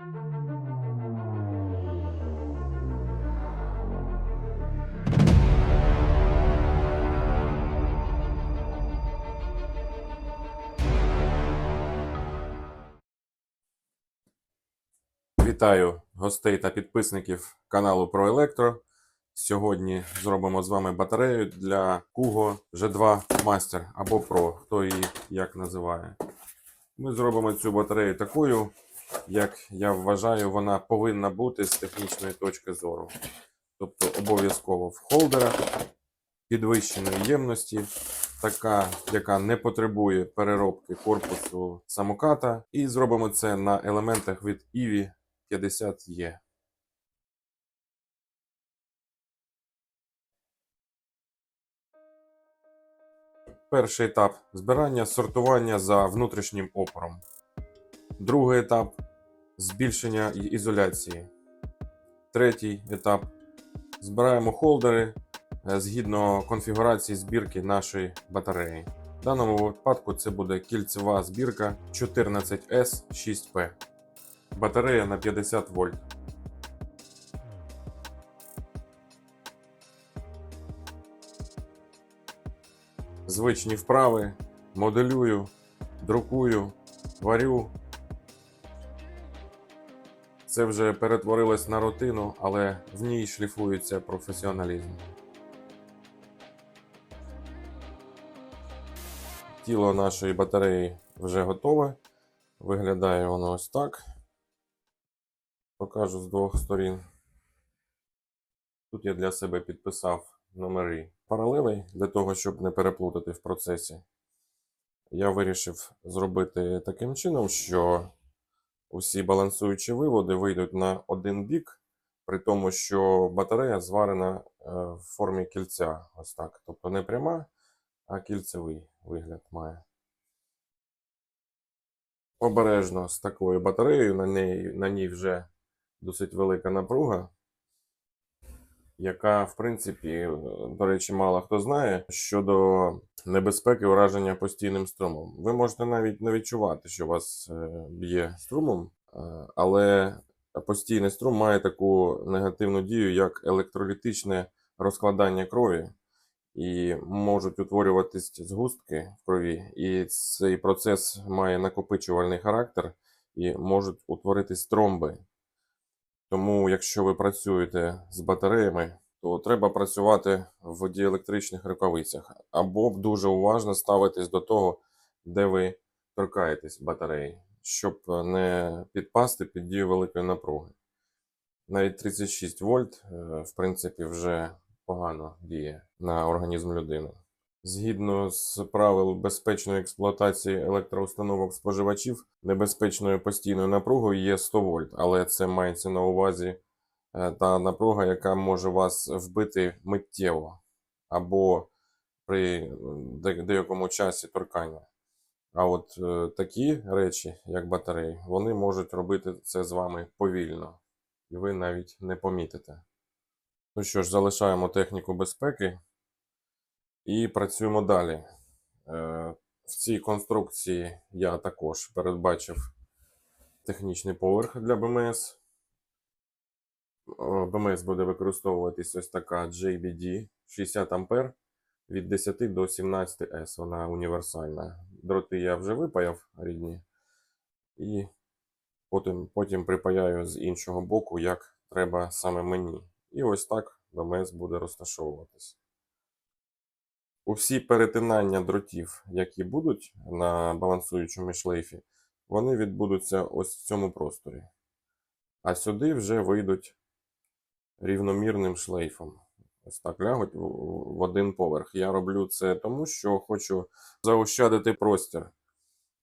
Вітаю гостей та підписників каналу про електро. Сьогодні зробимо з вами батарею для Kugo G2 Master або Pro, хто її як називає. Ми зробимо цю батарею такою, як я вважаю, вона повинна бути з технічної точки зору. Тобто обов'язково в холдерах підвищеної ємності, така, яка не потребує переробки корпусу самоката. І зробимо це на елементах від EVI 50E. Перший етап збирання сортування за внутрішнім опором. Другий етап збільшення ізоляції. Третій етап збираємо холдери е, згідно конфігурації збірки нашої батареї. В даному випадку це буде кільцева збірка 14S6P. Батарея на 50 вольт. Звичні вправи, моделюю, друкую, варю. Це вже перетворилось на рутину, але в ній шліфується професіоналізм. Тіло нашої батареї вже готове. Виглядає воно ось так. Покажу з двох сторін. Тут я для себе підписав номери паралелей для того, щоб не переплутати в процесі. Я вирішив зробити таким чином, що усі балансуючі виводи вийдуть на один бік, при тому, що батарея зварена е, в формі кільця. Ось так. Тобто не пряма, а кільцевий вигляд має. Обережно з такою батареєю, на ній, на ній вже досить велика напруга, яка, в принципі, до речі, мало хто знає щодо небезпеки ураження постійним струмом. Ви можете навіть не відчувати, що вас е, б'є струмом, е, але постійний струм має таку негативну дію, як електролітичне розкладання крові. І можуть утворюватись згустки в крові, і цей процес має накопичувальний характер, і можуть утворитись тромби. Тому, якщо ви працюєте з батареями, то треба працювати в діелектричних рукавицях, або дуже уважно ставитись до того, де ви торкаєтесь батареї, щоб не підпасти під дію великої напруги. Навіть 36 вольт, е, в принципі, вже погано діє на організм людини. Згідно з правил безпечної експлуатації електроустановок споживачів, небезпечною постійною напругою є 100 вольт, але це мається на увазі е, та напруга, яка може вас вбити миттєво або при деякому часі торкання. А от е, такі речі, як батареї, вони можуть робити це з вами повільно, і ви навіть не помітите. Ну що ж, залишаємо техніку безпеки і працюємо далі. Е, В цій конструкції я також передбачив технічний поверх для БМС. БМС буде використовуватись ось така JBD 60 А від 10 до 17 С. Вона універсальна. Дроти я вже випаяв рідні. І потім, потім припаяю з іншого боку, як треба саме мені. І ось так БМС буде розташовуватись. Усі перетинання дротів, які будуть на балансуючому шлейфі, вони відбудуться ось в цьому просторі. А сюди вже вийдуть рівномірним шлейфом. Ось так лягуть в- один поверх. Я роблю це тому, що хочу заощадити простір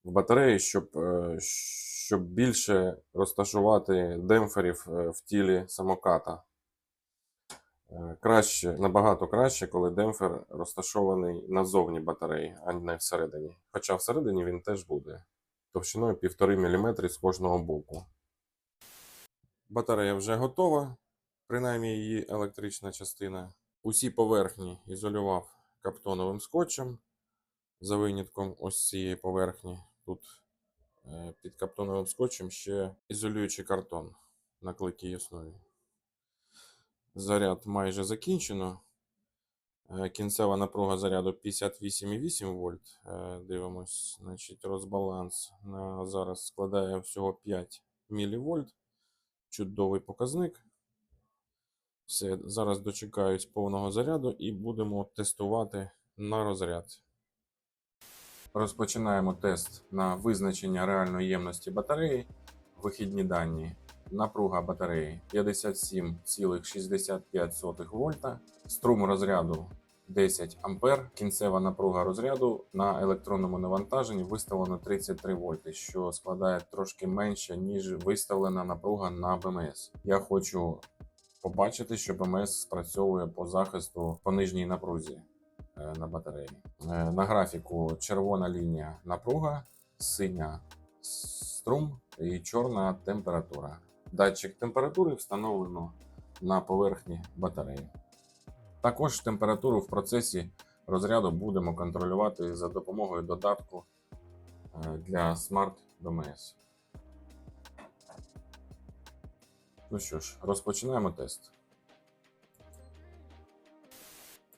в батареї, щоб, е, щоб більше розташувати демпферів е, в тілі самоката. Е, Краще, набагато краще, коли демпфер розташований назовні батареї, а не всередині. Хоча всередині він теж буде товщиною 1,5 мм з кожного боку. Батарея вже готова, принаймні її електрична частина. Усі поверхні ізолював каптоновим скотчем, за винятком ось цієї поверхні. Тут е, під каптоновим скотчем ще ізолюючий картон на клейкій основі. Заряд майже закінчено. Е, Кінцева напруга заряду 58,8 вольт. Е, Дивимось, значить, розбаланс на зараз складає всього 5 мВ. Чудовий показник. Все, зараз дочекаюсь повного заряду і будемо тестувати на розряд. Розпочинаємо тест на визначення реальної ємності батареї. Вихідні дані. Напруга батареї 57,65 вольта. Струм розряду 10 ампер. Кінцева напруга розряду на електронному навантаженні виставлено 33 вольти, що складає трошки менше, ніж виставлена напруга на БМС. Я хочу побачити, що БМС спрацьовує по захисту по нижній напрузі е, на батареї. Е, На графіку червона лінія напруга, синя струм і чорна температура. Датчик температури встановлено на поверхні батареї. Також температуру в процесі розряду будемо контролювати за допомогою додатку е, для Smart BMS. Ну що ж, розпочинаємо тест.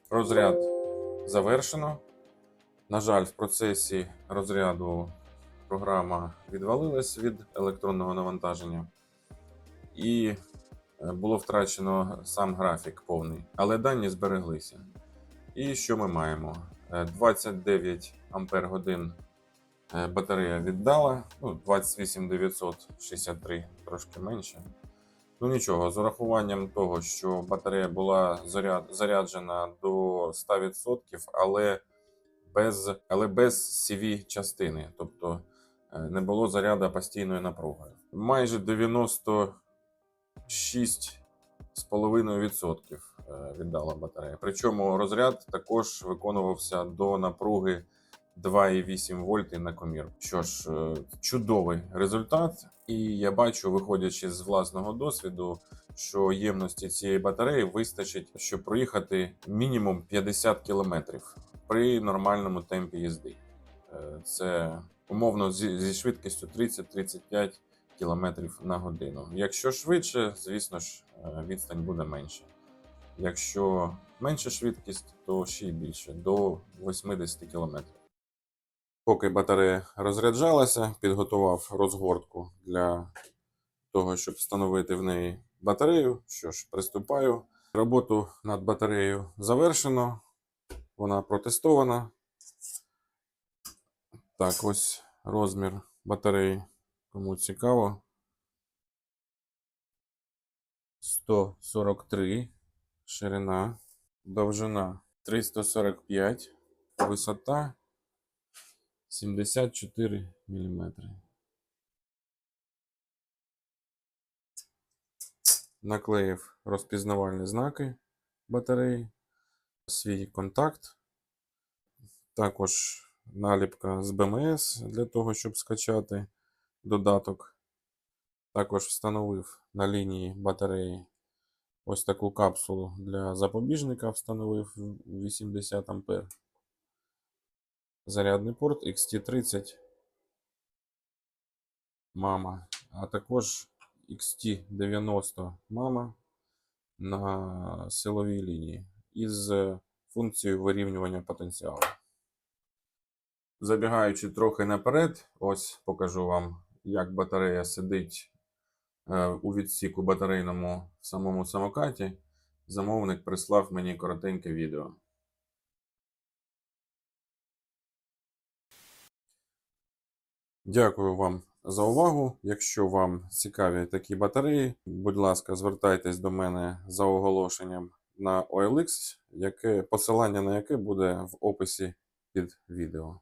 Розряд завершено. На жаль, в процесі розряду програма відвалилась від електронного навантаження, і е, було втрачено сам графік повний, але дані збереглися. І що ми маємо? 29 ампер годин батарея віддала, ну 28963, трошки менше. Ну нічого, з урахуванням того, що батарея була заряд, заряджена до 100%, але без але без cv частини, тобто е, не було заряду постійною напругою. Майже 90 6,5% е, віддала батарея. Причому розряд також виконувався до напруги 2,8 вольти на комір. Що ж, е, чудовий результат, і я бачу, виходячи з власного досвіду, що ємності цієї батареї вистачить, щоб проїхати мінімум 50 кілометрів при нормальному темпі їзди. Е, це умовно зі швидкістю 30-35 км на годину. Якщо швидше, звісно ж, е, відстань буде менше. Якщо менша швидкість, то ще й більше до 80 км. Поки батарея розряджалася, підготував розгортку для того, щоб встановити в неї батарею. Що ж, приступаю. Роботу над батареєю завершено. Вона протестована. Так, ось розмір батареї. Кому цікаво. 143 ширина, довжина 345, висота 74 мм. Наклеїв розпізнавальні знаки батареї, свій контакт, також наліпка з БМС для того, щоб скачати додаток. Також встановив на лінії батареї ось таку капсулу для запобіжника, встановив 80 А. Зарядний порт XT30 мама, а також XT90 мама на силовій лінії із функцією вирівнювання потенціалу. Забігаючи трохи наперед, ось покажу вам, як батарея сидить е, у відсіку батарейному в самому самокаті. Замовник прислав мені коротеньке відео. Дякую вам за увагу. Якщо вам цікаві такі батареї, будь ласка, звертайтесь до мене за оголошенням на OLX, яке, посилання на яке буде в описі під відео.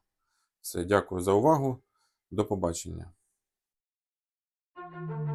Все, дякую за увагу. До побачення. thank you